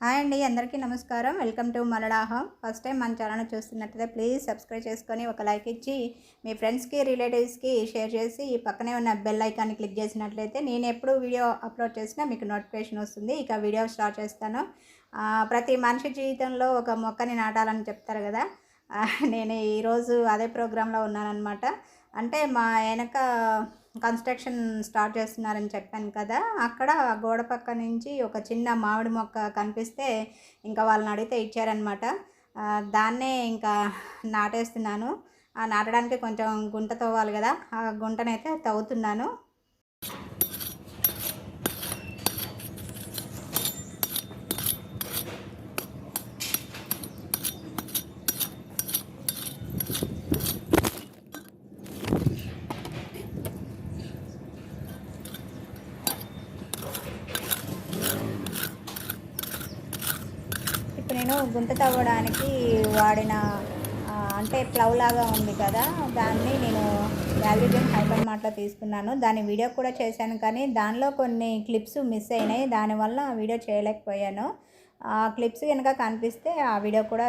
Hi అండి అందరికీ నమస్కారం. వెల్కమ్ టు మలడాహం. ఫస్ట్ టైం మన ఛానల్ చూస్తున్నట్లయితే ప్లీజ్ సబ్స్క్రైబ్ చేసుకొని ఒక లైక్ ఇచ్చి మీ ఫ్రెండ్స్కి రిలేటివ్స్కి షేర్ చేసి ఈ పక్కనే ఉన్న బెల్ ఐకాన్ని క్లిక్ చేసినట్లయితే నేను ఎప్పుడు వీడియో అప్లోడ్ చేసినా మీకు నోటిఫికేషన్ వస్తుంది. ఇక వీడియో స్టార్ట్ చేస్తాను. ప్రతి మనిషి జీవితంలో ఒక మొక్కని నాటాలని చెప్తారు కదా. నేను ఈరోజు అదే ప్రోగ్రాంలో ఉన్నానన్నమాట. అంటే మా వెనక కన్స్ట్రక్షన్ స్టార్ట్ చేస్తున్నారని చెప్పాను కదా అక్కడ ఆ గోడ పక్క నుంచి ఒక చిన్న మామిడి మొక్క కనిపిస్తే ఇంకా వాళ్ళని అడిగితే ఇచ్చారనమాట దాన్నే ఇంకా నాటేస్తున్నాను. ఆ నాటడానికి కొంచెం గుంట తవ్వాలి కదా ఆ గుంటనైతే తవ్వుతున్నాను ఇప్పుడు నేను గుంత తవ్వడానికి వాడిన అంటే ప్లవ్ లాగా ఉంది కదా దాన్ని నేను వ్యాలిజన్ హైబర్ మార్ట్లో తీసుకున్నాను. దాని వీడియో కూడా చేశాను కానీ దానిలో కొన్ని క్లిప్స్ మిస్ అయినాయి. దానివల్ల ఆ వీడియో చేయలేకపోయాను. ఆ క్లిప్స్ కనుక కనిపిస్తే ఆ వీడియో కూడా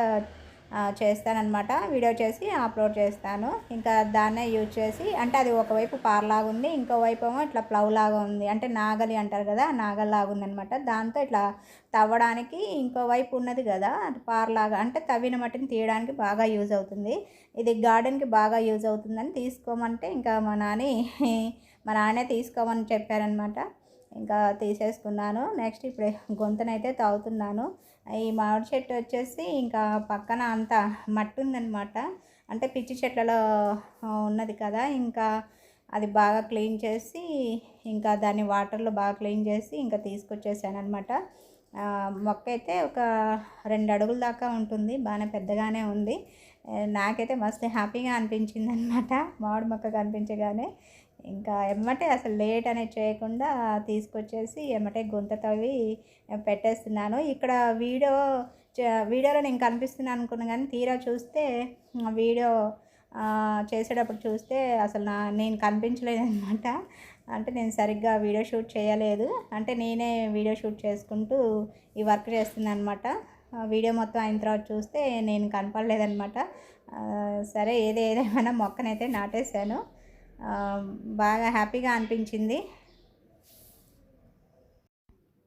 చేస్తానమాట వీడియో చేసి అప్లోడ్ చేస్తాను. ఇంకా దాన్నే యూజ్ చేసి అంటే అది ఒకవైపు పారలాగా ఉంది ఇంకోవైపు ఏమో ఇట్లా ప్లవ్ లాగా ఉంది. అంటే నాగలి అంటారు కదా నాగల్ లాగా దాంతో ఇట్లా తవ్వడానికి ఇంకోవైపు ఉన్నది కదా అది పారలాగా. అంటే తవ్విన మట్టిని తీయడానికి బాగా యూజ్ అవుతుంది. ఇది గార్డెన్కి బాగా యూజ్ అవుతుందని తీసుకోమంటే ఇంకా మా నాని మా నాన్నే తీసుకోమని చెప్పారనమాట ఇంకా తీసేసుకున్నాను. నెక్స్ట్ ఇప్పుడు గొంతునైతే తాగుతున్నాను ఈ మామిడి చెట్టు వచ్చేసి ఇంకా పక్కన అంతా మట్టి ఉందన్నమాట అంటే పిచ్చి చెట్లలో ఉన్నది కదా. ఇంకా అది బాగా క్లీన్ చేసి ఇంకా దాన్ని వాటర్లో బాగా క్లీన్ చేసి ఇంకా తీసుకొచ్చేసాను అనమాట మొక్క అయితే ఒక రెండు అడుగుల దాకా ఉంటుంది. బాగానే పెద్దగానే ఉంది. నాకైతే మస్తు హ్యాపీగా అనిపించింది అనమాట మామిడి మొక్క కనిపించగానే. ఇంకా ఎమ్మటే అసలు లేట్ అనేది చేయకుండా తీసుకొచ్చేసి ఎమ్మటే గుంత తవ్వి పెట్టేస్తున్నాను. ఇక్కడ వీడియో వీడియోలో నేను కనిపిస్తున్నాను అనుకున్నాను కానీ తీరా చూస్తే వీడియో చేసేటప్పుడు చూస్తే అసలు నా నేను కనిపించలేదు అనమాట అంటే నేను సరిగ్గా వీడియో షూట్ చేయలేదు. అంటే నేనే వీడియో షూట్ చేసుకుంటూ ఈ వర్క్ చేస్తున్నాను అనమాట వీడియో మొత్తం అయిన తర్వాత చూస్తే నేను కనపడలేదనమాట సరే ఏది మొక్కనైతే నాటేశాను. బాగా హ్యాపీగా అనిపించింది.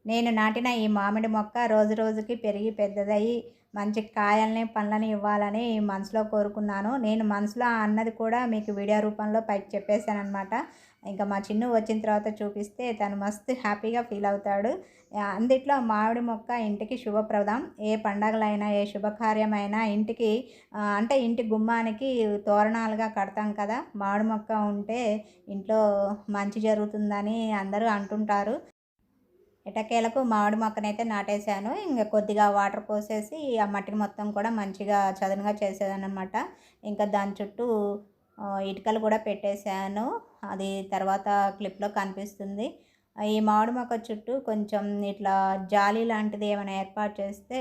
నేను నాటిన ఈ మామిడి మొక్క రోజు రోజుకి పెరిగి పెద్దదయ్యి మంచి కాయల్ని పండ్లని ఇవ్వాలని మనసులో కోరుకున్నాను. నేను మనసులో అన్నది కూడా మీకు వీడియో రూపంలో పైకి చెప్పేశాను అనమాట ఇంకా మా చిన్ను వచ్చిన తర్వాత చూపిస్తే తను మస్తు హ్యాపీగా ఫీల్ అవుతాడు. అందిట్లో మామిడి మొక్క ఇంటికి శుభప్రదం. ఏ పండగలైనా ఏ శుభకార్యమైనా ఇంటికి అంటే ఇంటి గుమ్మానికి తోరణాలుగా కడతాం కదా. మామిడి మొక్క ఉంటే ఇంట్లో మంచి జరుగుతుందని అందరూ అంటుంటారు. ఎటకేలకు మామిడి మొక్కనైతే నాటేశాను. ఇంకా కొద్దిగా వాటర్ పోసేసి ఆ మట్టిని మొత్తం కూడా మంచిగా చదునుగా చేసేదానమాట ఇంకా దాని చుట్టూ ఇటుకలు కూడా పెట్టేశాను. అది తర్వాత క్లిప్లో కనిపిస్తుంది. ఈ మామిడి మొక్క చుట్టూ కొంచెం ఇట్లా జాలి లాంటిది ఏమైనా ఏర్పాటు చేస్తే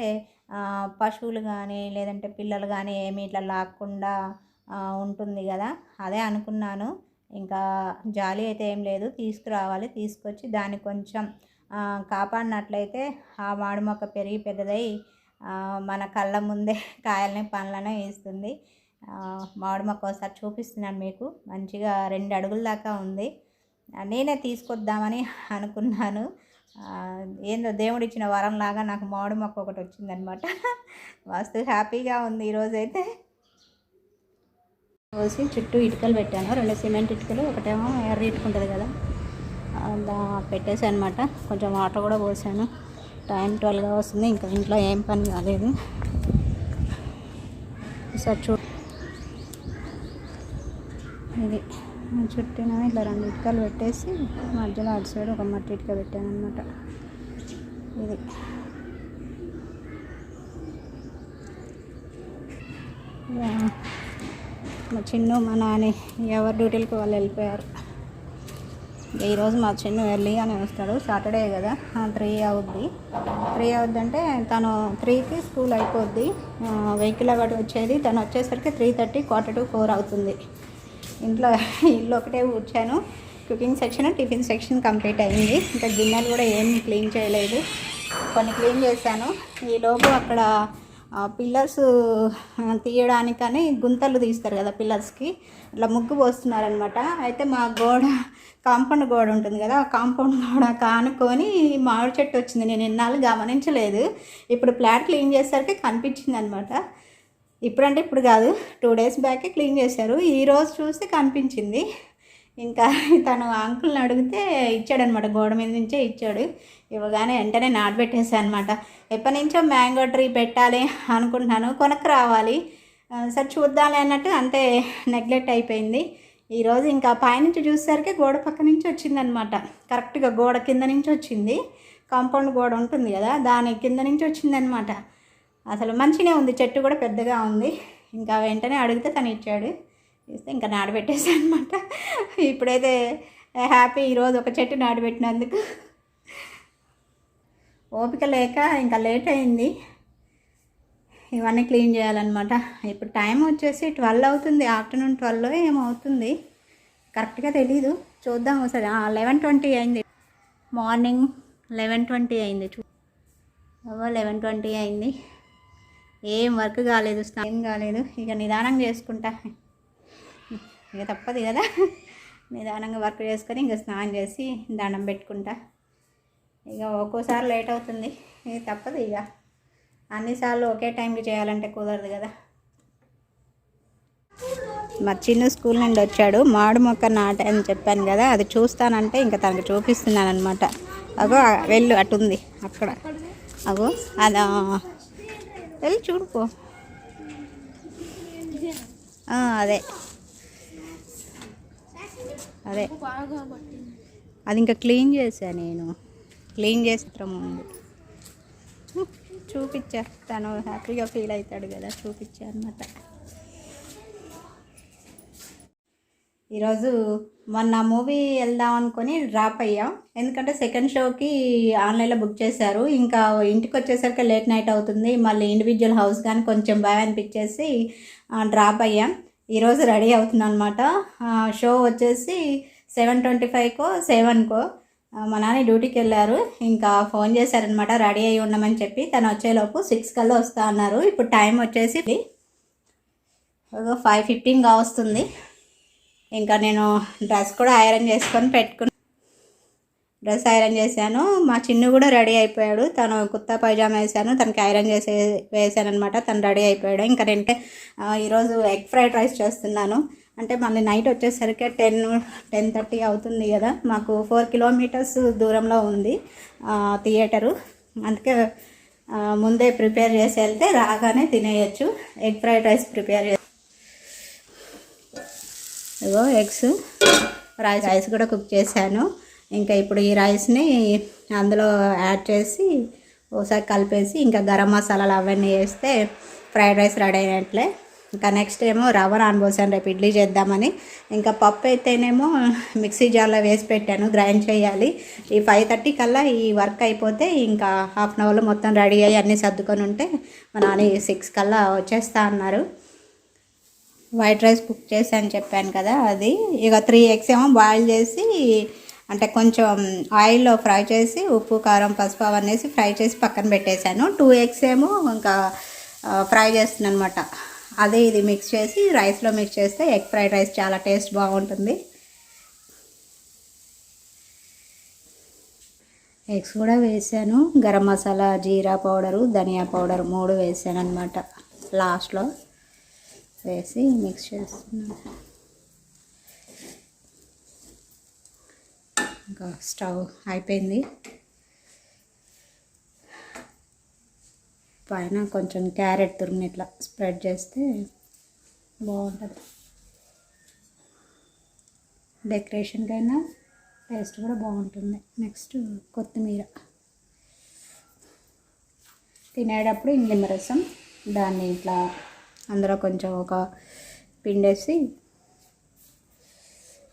పశువులు కానీ లేదంటే పిల్లలు కానీ ఏమి ఇట్లా లాక్కుండా ఉంటుంది కదా. అదే అనుకున్నాను. ఇంకా జాలి అయితే ఏం లేదు. తీసుకురావాలి. తీసుకొచ్చి దాన్ని కొంచెం కాపాడినట్లయితే ఆ మామిడి మొక్క పెరిగి పెద్దదై మన కళ్ళ ముందే కాయలని పండ్లను ఇస్తుంది మామిడి మొక్క ఒకసారి చూపిస్తున్నాను మీకు. మంచిగా రెండు అడుగుల దాకా ఉంది. నేనే తీసుకొద్దామని అనుకున్నాను. ఏందో దేవుడు ఇచ్చిన వరం లాగా నాకు మామిడి మొక్క ఒకటి వచ్చిందనమాట మస్తు హ్యాపీగా ఉంది ఈరోజైతే పోసి చుట్టూ ఇటుకలు పెట్టాను. రెండు సిమెంట్ ఇటుకలు ఒకటేమో ఎర్ర ఇటుక ఉంటుంది కదా. దా పెట్టేసాను అనమాట కొంచెం వాటర్ కూడా పోసాను. టైం ట్వెల్వ్గా వస్తుంది ఇంకా ఇంట్లో ఏం పని కాలేదు. సార్ చూ ఇది. చుట్టిన ఇట్లా రెండు ఇటుకలు పెట్టేసి మధ్యలో అటు సైడ్ ఒక మట్టి ఇటుక పెట్టాను అనమాట ఇది మా చిన్ను మా నాని ఎవరి డ్యూటీలకు వాళ్ళు వెళ్ళిపోయారు. ఈరోజు మా చిన్ను ఎర్లీగానే వస్తాడు. సాటర్డే కదా. త్రీ అవుద్ది. త్రీ అవుద్ది అంటే తను త్రీకి స్కూల్ అయిపోద్ది. వెహికల్ ఒకటి వచ్చేది. తను వచ్చేసరికి three thirty quarter to four అవుతుంది. ఇంట్లో ఇల్లు ఒకటే కూర్చాను cooking section tiffin section complete అయింది. ఇంకా గిన్నెలు కూడా ఏం క్లీన్ చేయలేదు. కొన్ని క్లీన్ చేశాను. ఈ లోపు అక్కడ పిల్లర్స్ తీయడానికని గుంతలు తీస్తారు కదా పిల్లర్స్కి. ఇట్లా ముగ్గు పోస్తున్నారనమాట అయితే మా గోడ కాంపౌండ్ గోడ ఉంటుంది కదా ఆ కాంపౌండ్ గోడ కానుకొని మామిడి చెట్టు వచ్చింది. నేను ఎన్నాళ్ళు గమనించలేదు. ఇప్పుడు ప్లాట్ క్లీన్ చేసరికి కనిపించింది అనమాట ఇప్పుడంటే ఇప్పుడు కాదు టూ డేస్ బ్యాకే క్లీన్ చేశారు. ఈరోజు చూస్తే కనిపించింది. ఇంకా తను అంకుల్ని అడిగితే ఇచ్చాడనమాట గోడ మీద నుంచే ఇచ్చాడు. ఇవ్వగానే వెంటనే నాటబెట్టేసాను అనమాట ఎప్పటి నుంచో మ్యాంగో ట్రీ పెట్టాలి అనుకుంటున్నాను. కొనకు రావాలి ఆ, సరే అన్నట్టు అంతే నెగ్లెక్ట్ అయిపోయింది. ఈరోజు ఇంకా పైనుంచి చూసేసరికి గోడ పక్క నుంచి వచ్చిందనమాట కరెక్ట్గా గోడ కింద నుంచి వచ్చింది. కాంపౌండ్ గోడ ఉంటుంది కదా దాని కింద నుంచి వచ్చిందనమాట అసలు మంచిగా ఉంది చెట్టు కూడా పెద్దగా ఉంది. ఇంకా వెంటనే అడిగితే తను ఇచ్చాడు. ఇస్తే ఇంకా నాడబెట్టేసాను అనమాట ఇప్పుడైతే హ్యాపీ ఈరోజు ఒక చెట్టు నాడబెట్టినందుకు ఓపిక లేక ఇంకా లేట్ అయింది. ఇవన్నీ క్లీన్ చేయాలన్నమాట. ఇప్పుడు టైం వచ్చేసి ట్వెల్వ్ అవుతుంది. ఆఫ్టర్నూన్ ట్వెల్వ్ ఏమవుతుంది కరెక్ట్గా తెలీదు. చూద్దాం ఒకసారి. లెవెన్ ట్వంటీ అయింది. మార్నింగ్ లెవెన్ ట్వంటీ అయింది. చూ లెవెన్ ట్వంటీ అయింది. ఏం వర్క్ కాలేదు ఏం కాలేదు. ఇక నిదానం చేసుకుంటా. ఇక తప్పదు కదా. నిదానంగా వర్క్ చేసుకొని ఇంకా స్నానం చేసి దండం పెట్టుకుంటా. ఇక ఒక్కోసారి లేట్ అవుతుంది. ఇక తప్పదు ఇక. అన్నిసార్లు ఒకే టైంకి చేయాలంటే కుదరదు కదా. మా చిన్న స్కూల్ నుండి వచ్చాడు. మామిడి మొక్క నాట అని చెప్పాను కదా. అది చూస్తానంటే ఇంకా తనకు చూపిస్తున్నాను అనమాట అగో వెళ్ళు అటుంది అక్కడ. అగో అదా. వెళ్ళి చూడుకో అదే. అదే. అది ఇంకా క్లీన్ చేశా నేను. క్లీన్ చేసిన ముందు. చూపించా తను హ్యాపీగా ఫీల్ అవుతాడు కదా చూపించా అనమాట ఈరోజు మొన్న మూవీ వెళ్దాం అనుకొని డ్రాప్ అయ్యాం. ఎందుకంటే సెకండ్ షోకి ఆన్లైన్లో బుక్ చేశారు. ఇంకా ఇంటికి వచ్చేసరికి లేట్ నైట్ అవుతుంది. మళ్ళీ ఇండివిజువల్ హౌస్ కానీ కొంచెం భయం అనిపించేసి డ్రాప్ అయ్యాం. ఈరోజు రెడీ అవుతున్నాను అనమాట షో వచ్చేసి సెవెన్ ట్వంటీ ఫైవ్కో సెవెన్కో మా నాన్న డ్యూటీకి వెళ్ళారు. ఇంకా ఫోన్ చేశారనమాట రెడీ అయి ఉండమని చెప్పి. తను వచ్చేలోపు సిక్స్ కల్లా వస్తా అన్నారు. ఇప్పుడు టైం వచ్చేసి ఫైవ్ ఫిఫ్టీన్గా వస్తుంది. ఇంకా నేను డ్రెస్ కూడా ఐరన్ చేసుకొని పెట్టుకుని డ్రెస్ ఐరన్ చేశాను. మా చిన్ను కూడా రెడీ అయిపోయాడు. తను కుత్తా పైజామా వేసాను తనకి ఐరన్ చేసే వేసాను అనమాట తను రెడీ అయిపోయాడు. ఇంకా నేనంటే ఈరోజు ఎగ్ ఫ్రైడ్ రైస్ చేస్తున్నాను. అంటే మళ్ళీ నైట్ వచ్చేసరికి టెన్ టెన్ థర్టీ అవుతుంది కదా. మాకు ఫోర్ కిలోమీటర్స్ దూరంలో ఉంది థియేటరు. అందుకే ముందే ప్రిపేర్ చేసి వెళ్తే రాగానే తినేయచ్చు. ఎగ్ ఫ్రైడ్ రైస్ ప్రిపేర్ చేసి ఇగో ఎగ్స్. రైస్ రైస్ కూడా కుక్ చేశాను. ఇంకా ఇప్పుడు ఈ రైస్ని అందులో యాడ్ చేసి ఒకసారి కలిపేసి ఇంకా గరం మసాలాలు అవన్నీ వేస్తే ఫ్రైడ్ రైస్ రెడీ అయినట్లే. ఇంకా నెక్స్ట్ ఏమో రవ్వ నానబోసాను. రేపు ఇడ్లీ చేద్దామని. ఇంకా పప్పు అయితేనేమో మిక్సీ జార్లో వేసి పెట్టాను. గ్రైండ్ చేయాలి. ఈ ఫైవ్ థర్టీ కల్లా ఈ వర్క్ అయిపోతే ఇంకా హాఫ్ అన్ అవర్లో మొత్తం రెడీ అయ్యి అన్నీ సర్దుకొని ఉంటే మా నాన్న సిక్స్ కల్లా వచ్చేస్తా అన్నారు. వైట్ రైస్ కుక్ చేశాను చెప్పాను కదా అది ఇక త్రీ ఎగ్స్ ఏమో బాయిల్ చేసి అంటే కొంచెం ఆయిల్లో ఫ్రై చేసి ఉప్పు కారం పసుపు అవన్నీ ఫ్రై చేసి పక్కన పెట్టేశాను. టూ ఎగ్స్ ఏమో ఇంకా ఫ్రై చేస్తున్నాను అనమాట అదే ఇది మిక్స్ చేసి రైస్లో మిక్స్ చేస్తే ఎగ్ ఫ్రైడ్ రైస్ చాలా టేస్ట్ బాగుంటుంది. ఎగ్స్ కూడా వేసాను. గరం మసాలా జీరా పౌడరు ధనియా పౌడర్ మూడు వేసాను అనమాట లాస్ట్లో వేసి మిక్స్ చేస్తున్నాను. ఇంకా స్టవ్ అయిపోయింది. పైన కొంచెం క్యారెట్ తురిమి ఇట్లా స్ప్రెడ్ చేస్తే బాగుంటుంది. డెకరేషన్కైనా టేస్ట్ కూడా బాగుంటుంది. నెక్స్ట్ కొత్తిమీర. తినేటప్పుడు ఇంక నిమ్మరసం దాన్ని ఇట్లా అందులో కొంచెం ఒక పిండేసి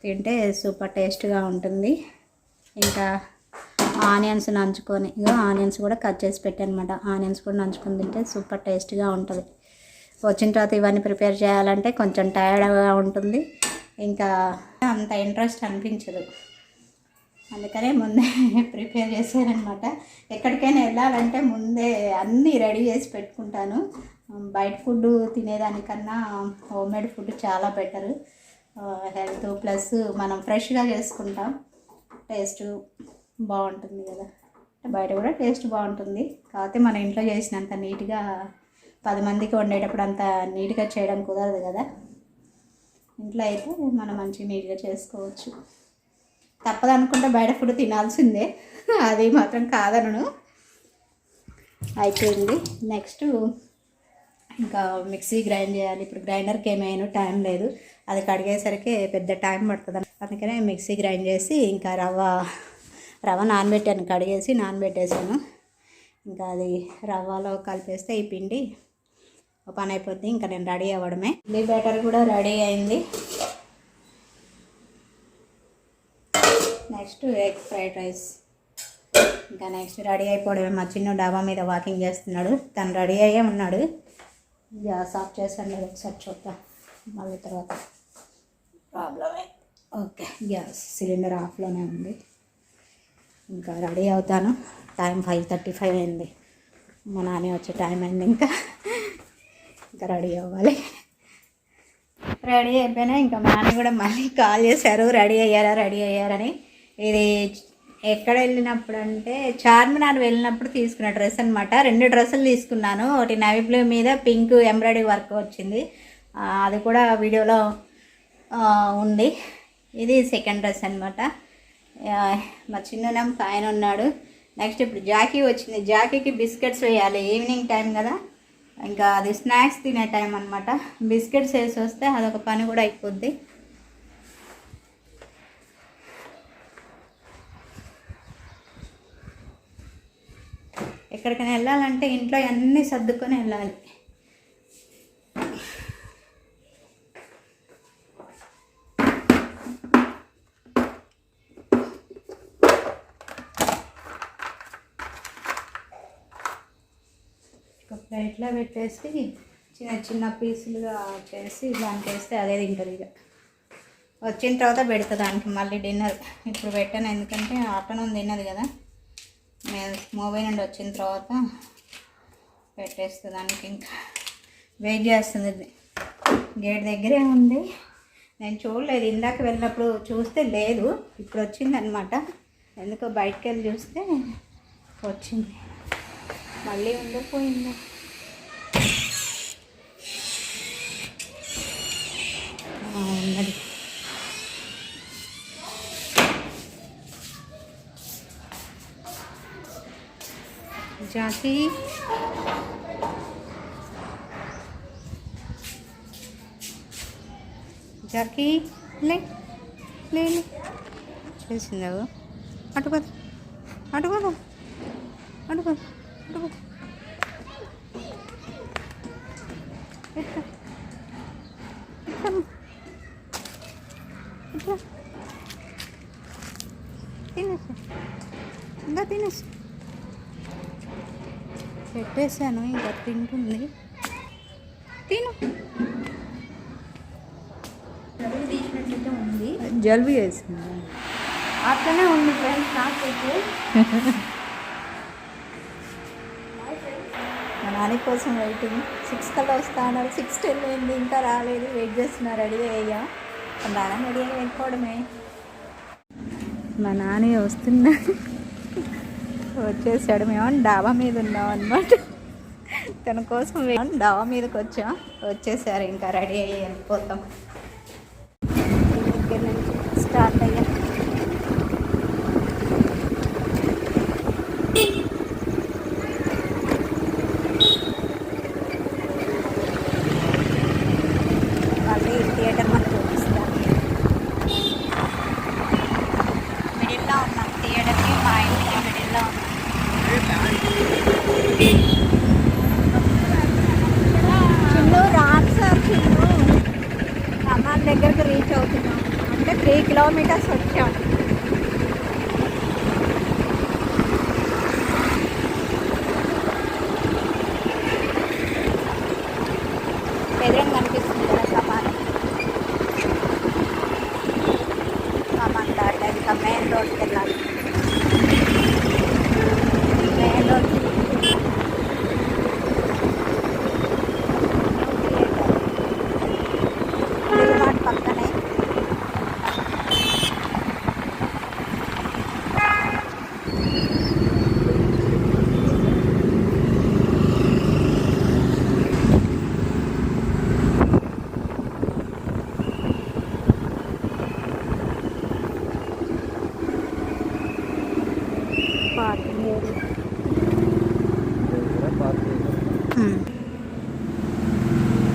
తింటే సూపర్ టేస్ట్గా ఉంటుంది. ఇంకా ఆనియన్స్ నంచుకొని ఇగో ఆనియన్స్ కూడా కట్ చేసి పెట్టాను అనమాట ఆనియన్స్ కూడా నంచుకొని తింటే సూపర్ టేస్ట్గా ఉంటుంది. వచ్చిన తర్వాత ఇవన్నీ ప్రిపేర్ చేయాలంటే కొంచెం టైర్డ్గా ఉంటుంది. ఇంకా అంత ఇంట్రెస్ట్ అనిపించదు. అందుకనే ముందే ప్రిపేర్ చేశానమాట ఎక్కడికైనా వెళ్ళాలంటే ముందే అన్నీ రెడీ చేసి పెట్టుకుంటాను. బయట ఫుడ్ తినేదానికన్నా హోమ్ మేడ్ ఫుడ్ చాలా బెటర్. హెల్త్ ప్లస్ మనం ఫ్రెష్గా చేసుకుంటాం. టేస్ట్ బాగుంటుంది కదా. బయట కూడా టేస్ట్ బాగుంటుంది. కాకపోతే మన ఇంట్లో చేసినంత నీట్గా పది మందికి వండేటప్పుడు అంత నీట్గా చేయడం కుదరదు కదా. ఇంట్లో అయితే మనం మంచిగా నీట్గా చేసుకోవచ్చు. తప్పదనుకుంటే బయట ఫుడ్ తినాల్సిందే. అది మాత్రం కాదనను. అయిపోయింది. నెక్స్ట్ ఇంకా మిక్సీ గ్రైండ్ చేయాలి. ఇప్పుడు గ్రైండర్కి ఏమైనా టైం లేదు. అది కడిగేసరికి పెద్ద టైం పడుతుంది. అందుకనే మిక్సీ గ్రైండ్ చేసి ఇంకా రవ్వ రవ్వ నానబెట్టాను. కడిగేసి నానబెట్టేసాను. ఇంకా అది రవ్వలో కలిపేస్తే ఈ పిండి పని అయిపోద్ది. ఇంకా నేను రెడీ అవ్వడమే. ఇడ్లీ బ్యాటర్ కూడా రెడీ అయింది. నెక్స్ట్ ఎగ్ ఫ్రైడ్ రైస్ ఇంకా నెక్స్ట్ రెడీ అయిపోవడమే. మా చిన్న డాబా మీద వాకింగ్ చేస్తున్నాడు. తను రెడీ అయ్యే ఉన్నాడు. గ్యాస్ ఆఫ్ లేదు ఒకసారి చూద్దాం. మళ్ళీ తర్వాత. ప్రాబ్లమే? ఓకే గ్యాస్ సిలిండర్ ఆఫ్లోనే ఉంది. ఇంకా రెడీ అవుతాను. టైం ఫైవ్ థర్టీ ఫైవ్ అయింది. మా నాన్న వచ్చే టైం అయింది ఇంకా. ఇంకా రెడీ అవ్వాలి. రెడీ అయిపోయినా ఇంకా మా నాన్న కూడా మళ్ళీ కాల్ చేశారు. రెడీ అయ్యారా రెడీ అయ్యారని ఇది ఎక్కడ వెళ్ళినప్పుడు అంటే చార్మినార్ వెళ్ళినప్పుడు తీసుకున్న డ్రెస్ అనమాట రెండు డ్రెస్సులు తీసుకున్నాను. ఒకటి నవీ బ్లూ మీద పింక్ ఎంబ్రాయిడరీ వర్క్ వచ్చింది. అది కూడా వీడియోలో ఉంది. ఇది సెకండ్ డ్రెస్ అనమాట మా చిన్ననం ఆయన ఉన్నాడు. నెక్స్ట్ ఇప్పుడు జాకీ వచ్చింది. జాకీకి బిస్కెట్స్ వేయాలి. ఈవినింగ్ టైం కదా. ఇంకా అది స్నాక్స్ తినే టైం అనమాట బిస్కెట్స్ వేసి వస్తే అదొక పని కూడా అయిపోద్ది. ఎక్కడికైనా వెళ్ళాలంటే ఇంట్లో అన్నీ సర్దుకొని వెళ్ళాలి. ఒక ప్లేట్లో పెట్టేసి చిన్న చిన్న పీసులుగా చేసి దానికి వేస్తే అదే తింటుంది ఇక. వచ్చిన తర్వాత పెడతా దానికి మళ్ళీ డిన్నర్. ఇప్పుడు పెట్టాను ఎందుకంటే ఆఫ్టర్నూన్ తిన్నది కదా. మూవీ నుండి వచ్చిన తర్వాత పెట్టేస్తే దానికి ఇంకా వెయిట్ చేస్తుంది. గేట్ దగ్గరే ఉంది. నేను చూడలేదు. ఇందాక వెళ్ళినప్పుడు చూస్తే లేదు. ఇప్పుడు వచ్చిందనమాట. ఎందుకో బయటకు వెళ్ళి చూస్తే వచ్చింది. మళ్ళీ ఉండిపోయింది. ఉన్నది. జాకీ జాకీ లే లే లే. చేసిందావు అటుకోదు అటుకోదు అటుకోదు అటుకో ఇట్లా ఇట్లా ఇట్లా తినేసి ఇంకా తినేసి పెట్టేశాను ఇంకా తింటుంది. తిను. జలుబు ఉంది. జలుబు చేసింది. అట్లనే ఉంది ఫ్రెండ్స్ నాకైతే మా నాన్న కోసం వెయిటింగ్ సిక్స్ కల్లా వస్తా అన్నారు. సిక్స్ టెన్ అయింది ఇంకా రాలేదు. వెయిట్ చేస్తున్నా రెడీ అయ్యా. నాన్న రెడీ అయ్యి వెళ్ళిపోవడమే మా నాన్న వస్తున్నా. వచ్చేసాడు. మేము డాబా మీద ఉన్నాం అనమాట తన కోసం మేము డాబా మీదకి వచ్చాం. వచ్చేసారు ఇంకా రెడీ అయ్యి వెళ్ళిపోతాం. దగ్గర నుంచి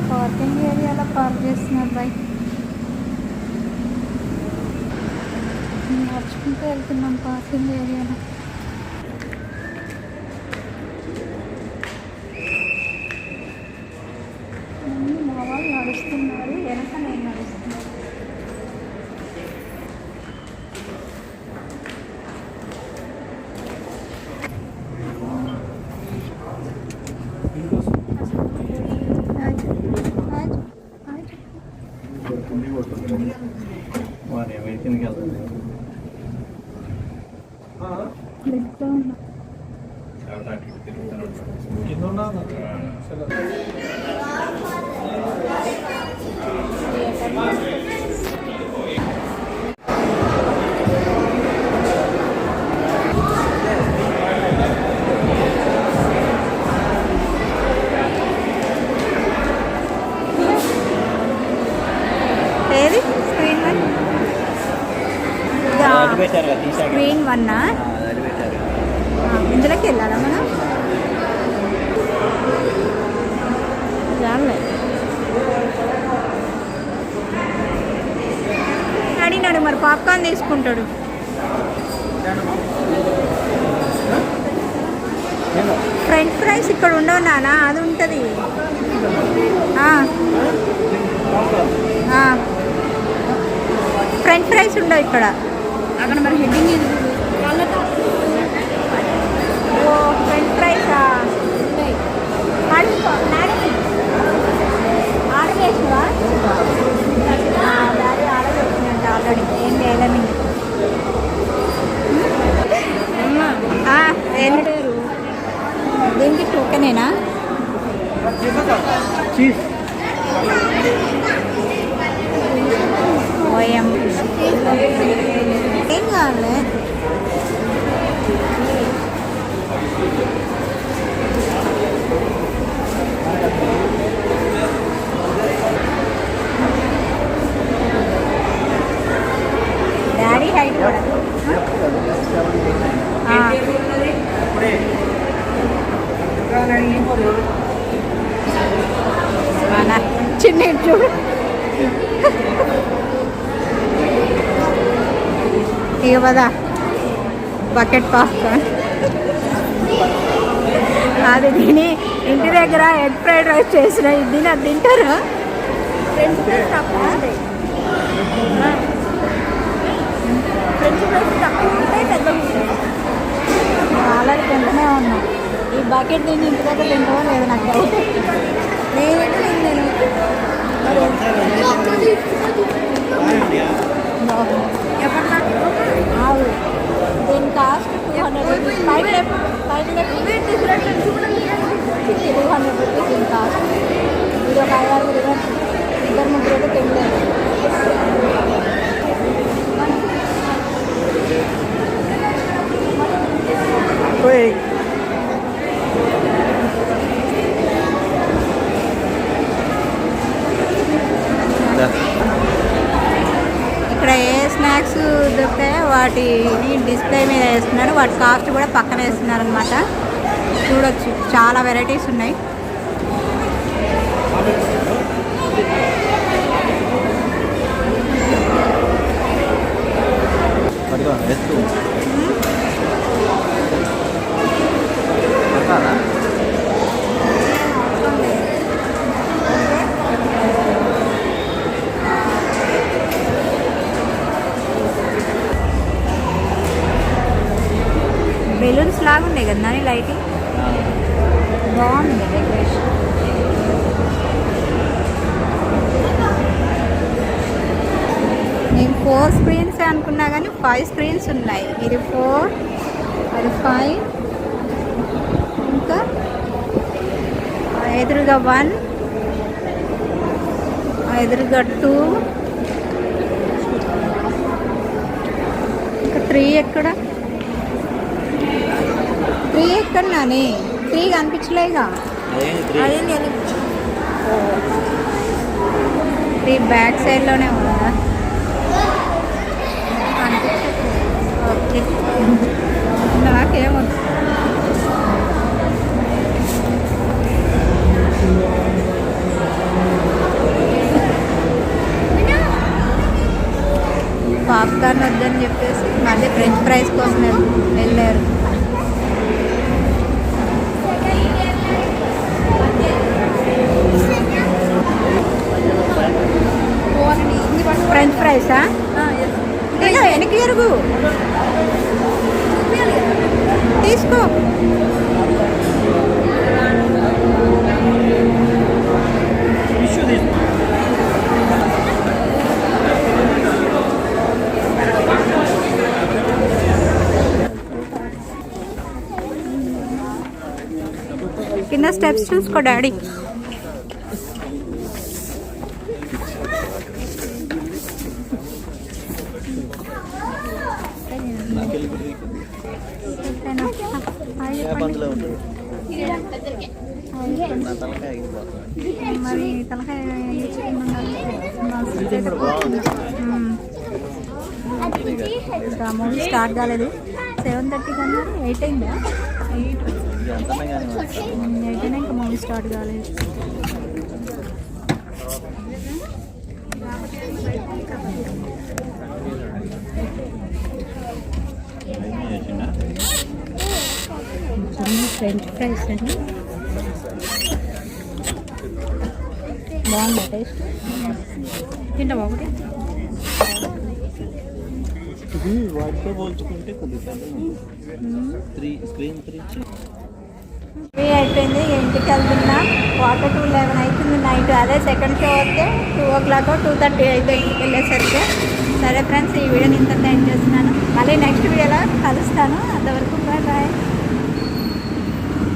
పార్కింగ్ ఏరియాలో పార్క్ చేస్తున్నారు బై. నడుచుకుంటూ వెళ్తున్నాం పార్కింగ్ ఏరియాలో. లిఫ్ట్లో ఉన్నా ఏది స్క్రీన్ వన్ అది పెట్టారు కదా తీసాక స్క్రీన్ వన్నా అది పెట్టారు ఇందులోకి వెళ్ళాలా మనం చాలే అడిగినాడు మరి పాప్కార్న్ తీసుకుంటాడు. ఫ్రెంచ్ ఫ్రైస్ ఇక్కడ ఉండవు నానా అది ఉంటుంది. ఫ్రెంచ్ ఫ్రైస్ ఉండవు ఇక్కడ. అక్కడ మరి హెడ్డింగ్ ఓ ఫ్రెంచ్ ఫ్రైసా? అడుగుకో ఆల్రెడీ ఏం చేయలేము దీనికి టోకెనేనా? చీజ్ ఓఎం ఏం కావాలి డాడీ హైట్ కూడా ఆ. మన చిన్న చూడు ఇక బకెట్ పాప్కార్న్ అది తిని ఇంటి దగ్గర ఎగ్ ఫ్రైడ్ రైస్ చేసిన ఇది నాకు తింటారు. ఫ్రెంచ్ ఫ్రైస్ తక్కువ ఉంటాయి. ఫ్రెంచ్ ఫ్రైస్ తక్కువ ఉంటాయి పెద్దగా ఉంటాయి. ఆల్రెడీ తింటూనే ఉన్నా. ఈ బకెట్ తిని ఇంటి దగ్గర తింటామో లేదు నాకు డౌట్ నేను దీని కాస్ట్ టూ హండ్రెడ్ రూపీస్ పైన లెఫ్ట్ పైన లెఫ్ట్ టూ హండ్రెడ్ రూపీస్ దీని కాస్ట్ ఇది ఒక ఐదు ఆరు ఇద్దరు ముగ్గురు అయితే తినలేదు ఇక్కడ వాటిని డిస్ప్లే మీద వేస్తున్నారు. వాటి కాస్ట్ కూడా పక్కన వేస్తున్నారు అనమాట చూడొచ్చు. చాలా వెరైటీస్ ఉన్నాయి. పట్టుకో బెలూన్స్ లాగా ఉన్నాయి కదా నాని లైటింగ్ బాగుంది డెకరేషన్ నేను ఫోర్ స్క్రీన్స్ అనుకున్నా కానీ ఫైవ్ స్క్రీన్స్ ఉన్నాయి. ఇది ఫోర్ అది ఫైవ్ ఇంకా ఎదురుగా వన్ ఎదురుగా టూ ఇంకా త్రీ ఎక్కడ? త్రీ ఎక్కడ నాని త్రీ కనిపించలేగా? అదేంటి త్రీ బ్యాక్ సైడ్లోనే ఉందా ఓకే నాకేమో పాప్కార్న్ వద్దని చెప్పేసి కింద స్టెప్స్ చూసుకో డాడీ. మరి తలకాయ ఇంకా మూవీ స్టార్ట్ కాలేదు సెవెన్ థర్టీకి అన్నారు ఎయిట్ అయిందా ఎయిట్ అయినా ఇంకా మూవీ స్టార్ట్ కాలేదు ఫ్రెంచ్ ఫ్రైస్ అండి. బాగుందా టేస్ట్ తింటావా ఒకటి? ఇది వాటితో పోల్చుకుంటే కొద్దిగా త్రీ స్క్రీన్ త్రీ ఇంటికి వెళ్తున్నా. వాటర్ టూ లెవెన్ అవుతుంది నైట్ అదే సెకండ్ షో వస్తే two o'clock two thirty అయితే ఇంటికి వెళ్ళేసరికి. సరే ఫ్రెండ్స్ ఈ వీడియోని ఇంత టైం చేస్తున్నాను. మళ్ళీ నెక్స్ట్ వీడియోలో కలుస్తాను. అంతవరకు బాయ్ బాయ్